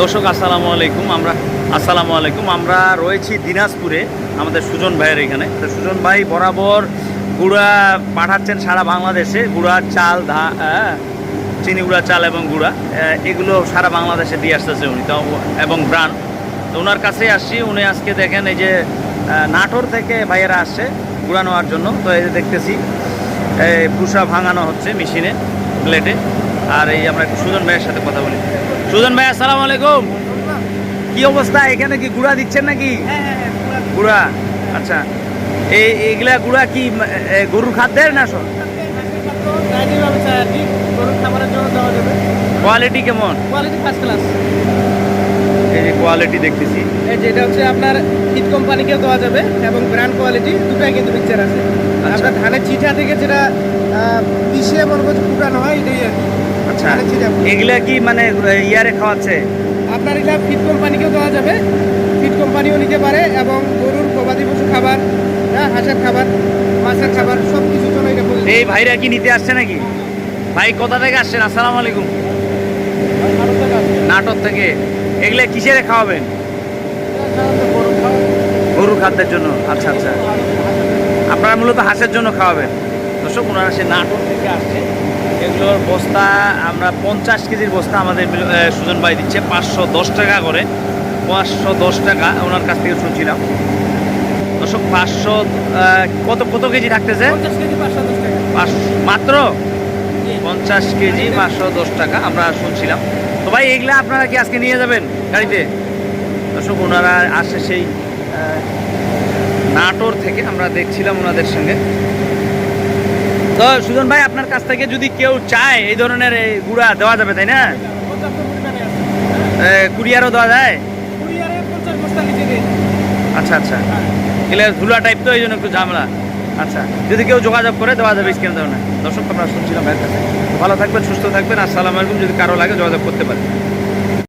দর্শক, আসসালামু আলাইকুম। আমরা, আসসালামু আলাইকুম। আমরা রয়েছি দিনাজপুরে, আমাদের সুজন ভাইয়ের এখানে। তো সুজন ভাই বরাবর গুঁড়া পাঠাচ্ছেন সারা বাংলাদেশে, গুঁড়া চাল ধা চিনি গুঁড়া চাল এবং গুঁড়া। এগুলো সারা বাংলাদেশে দিয়ে আসতেছে উনি। তো, এবং ব্রান্ড তো ওনার কাছেই আসছি। উনি আজকে দেখেন এই যে নাটোর থেকে ভাইয়েরা আসছে গুঁড়া নেওয়ার জন্য। তো এই যে দেখতেছি পুষা ভাঙানো হচ্ছে মেশিনে, প্লেটে। আর এই আমরা সুজন ভাইয়ের সাথে কথা বলি। সুজন ভাই আসসালামু আলাইকুম। কি অবস্থা? এখানে কি গুড়া দিচ্ছেন নাকি? গুড়া আচ্ছা। এই এগুলা গুড়া কি গরুর খাদ্যের না সব? কোয়ালিটি কেমন? এই যে কোয়ালিটি দেখতেছি। যেটা হচ্ছে আপনার হিট কোম্পানিকেও দেওয়া যাবে এবং ব্র্যান্ড কোয়ালিটি দুটাই কিন্তু পিকচার আছে। আপনার ধানের চিঠা থেকে যেটা পিছিয়ে মনে করছে ফুটানো হয় এটাই আর কি। আচ্ছা এগুলা কি মানে ইয়ারে খাওয়াচ্ছে? আপনার এগুলা ফিট কোম্পানিকেও দেওয়া যাবে। ফিট কোম্পানিও নিতে পারে এবং গরুর গবাদি পশু খাবার হ্যাঁ হাঁসের খাবার মাছের খাবার সব কিছুর জন্য এটা। এই ভাইরা কি নিতে আসছে নাকি? ভাই কোথা থেকে আসছেন? আসসালামু আলাইকুম। নাটক থেকে। এগুলা কিসেরে খাওয়াবেন? গরুর খাদ্যের জন্য। আচ্ছা আচ্ছা। আপনারা মূলত হাঁসের জন্য খাওয়াবেন। দর্শক ওনারা সে নাটক থেকে আসছে। এগুলোর বস্তা আমরা পঞ্চাশ কেজির বস্তা আমাদের সুজন ভাই দিচ্ছে পাঁচশো দশ টাকা করে। পাঁচশো দশ টাকা ওনার কাছ থেকে শুনছিলাম। দর্শক পাঁচশো কত কত কেজি থাকতেছে? মাত্র? পঞ্চাশ কেজি পাঁচশো দশ টাকা আমরা শুনছিলাম। তো ভাই এগুলা আপনারা কি আজকে নিয়ে যাবেন গাড়িতে? দর্শক ওনারা আসে সেই নাটোর থেকে আমরা দেখছিলাম ওনাদের সঙ্গে। তো সুজন ভাই, আপনার কাছ থেকে যদি কেউ চায়, এই ধরনের গুড়া দেওয়া যাবে, তাই না? কুরিয়ারও দেওয়া যায়? আচ্ছা আচ্ছা। এগুলো ধুলা টাইপ তো, এই জন্য একটু ঝামেলা। আচ্ছা যদি কেউ যোগাযোগ করে, দেওয়া যাবে স্ক্রিন ধরনের দর্শক আমরা শুনছিলাম ভাইয়ের কাছে। ভালো থাকবেন, সুস্থ থাকবেন। আসসালামু আলাইকুম, যদি কারও লাগে যোগাযোগ করতে পারেন।